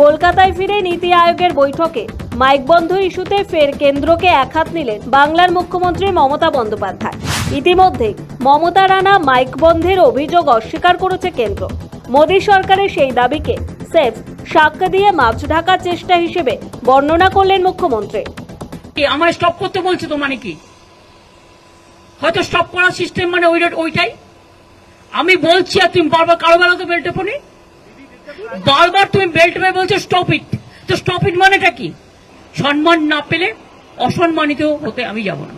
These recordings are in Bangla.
কলকাতায় ফিরে নীতি আয়োগের বৈঠকে মাইক বন্ধ ইস্যুতে ফের কেন্দ্রকে একহাত নিলেন বাংলার মুখ্যমন্ত্রী মমতা বন্দ্যোপাধ্যায়। ইতিমধ্যে মমতা রানা মাইক বন্ধের অভিযোগ অস্বীকার করেছে কেন্দ্র। মোদী সরকারের সেই দাবিকে সেফ সাক্ষ্য দিয়ে মাছ ঢাকার চেষ্টা হিসেবে বর্ণনা করলেন মুখ্যমন্ত্রী। কি আমার স্টপ করতে বলছো তো মানে কি? হয়তো স্টপ করার সিস্টেম মানে ওই ওইটাই? আমি বলছি আর তুমি বারবার কারও বেলা তো বেল্ট টেপনি? বারবার তুমি বেল্ট হয়ে বলছো স্টপ ইট তো স্টপ ইট মানেটা কি? সম্মান না পেলে অসম্মানিত হতে আমি যাব না।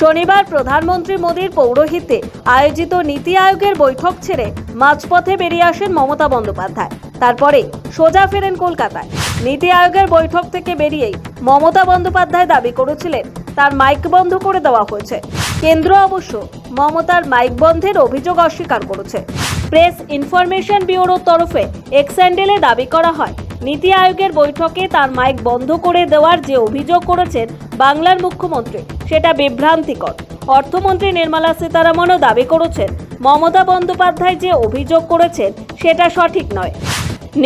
শনিবার প্রধানমন্ত্রী মোদীর পৌরহিত্যে আয়োজিত নীতি আয়োগের বৈঠক ছেড়ে মাঝপথে বেরিয়ে আসেন মমতা বন্দ্যোপাধ্যায়। তারপরে সোজা ফেরেন কলকাতায়। নীতি আয়োগের বৈঠক থেকে বেরিয়েই মমতা বন্দ্যোপাধ্যায় দাবি করেছিলেন তার মাইক বন্ধ করে দেওয়া হয়েছে। কেন্দ্র অবশ্য মমতার মাইক বন্ধের অভিযোগ অস্বীকার করেছে। প্রেস ইনফরমেশন ব্যুরোর তরফে হ্যান্ডেলে দাবি করা হয়, নীতি আয়োগের বৈঠকে তার মাইক বন্ধ করে দেওয়ার যে অভিযোগ করেছেন বাংলার মুখ্যমন্ত্রী, সেটা বিভ্রান্তিকর। অর্থমন্ত্রী নির্মলা সীতারামনও দাবি করেছেন, মমতা বন্দ্যোপাধ্যায় যে অভিযোগ করেছেন, সেটা সঠিক নয়।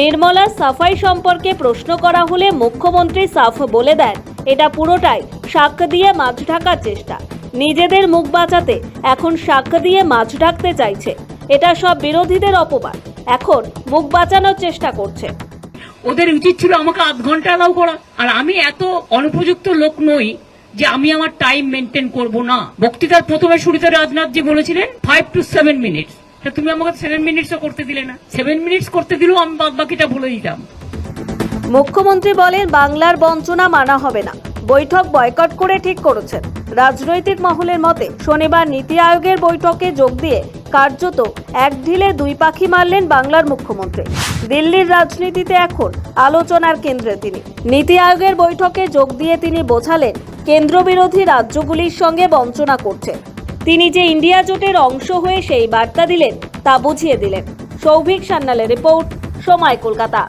নির্মলা সাফাই সম্পর্কে প্রশ্ন করা হলে মুখ্যমন্ত্রী সাফ বলে দেন। এটা পুরোটাই সাক্ষ্য দিয়ে মাছ ঢাকার চেষ্টা। নিজেদের মুখ বাঁচাতে এখন সাক্ষ্য দিয়ে মাছ ঢাকতে চাইছে। এটা সব বিরোধীদের অপবাদ। এখন মুখ বাঁচানোর চেষ্টা করছে। ওদের উচিত ছিল আমাকে আধ ঘণ্টা অ্যালাউ করা। আর আমি এত অনুপযুক্ত লোক নই যে আমি আমার টাইম মেনটেন করব না। বক্তৃতার প্রথমে শুরুতে রাজনাথ জি বলেছিলেন ফাইভ টু সেভেন মিনিটস তুমি আমাকে সেভেন মিনিটসও করতে দিলে না। সেভেন মিনিটস করতে দিলেও আমি বাদ বাকিটা বলে দিতাম। মুখ্যমন্ত্রী বলেন, বাংলার বঞ্চনা মানা হবে না। বৈঠক বয়কট করে ঠিক করেছেন। রাজনৈতিক মহলের মতে, শনিবার নীতি আয়োগের বৈঠকে যোগ দিয়ে কার্যত এক ঢিলে দুই পাখি মারলেন বাংলার মুখ্যমন্ত্রী। দিল্লির রাজনীতিতে এখন আলোচনার কেন্দ্রে তিনি। নীতি আয়োগের বৈঠকে যোগ দিয়ে তিনি বোঝালেন, কেন্দ্রবিরোধী রাজ্যগুলির সঙ্গে বঞ্চনা করছে। তিনি যে ইন্ডিয়া জোটের অংশ হয়ে সেই বার্তা দিলেন, তা বুঝিয়ে দিলেন। সৌভিক সান্যালের রিপোর্ট, সময় কলকাতা।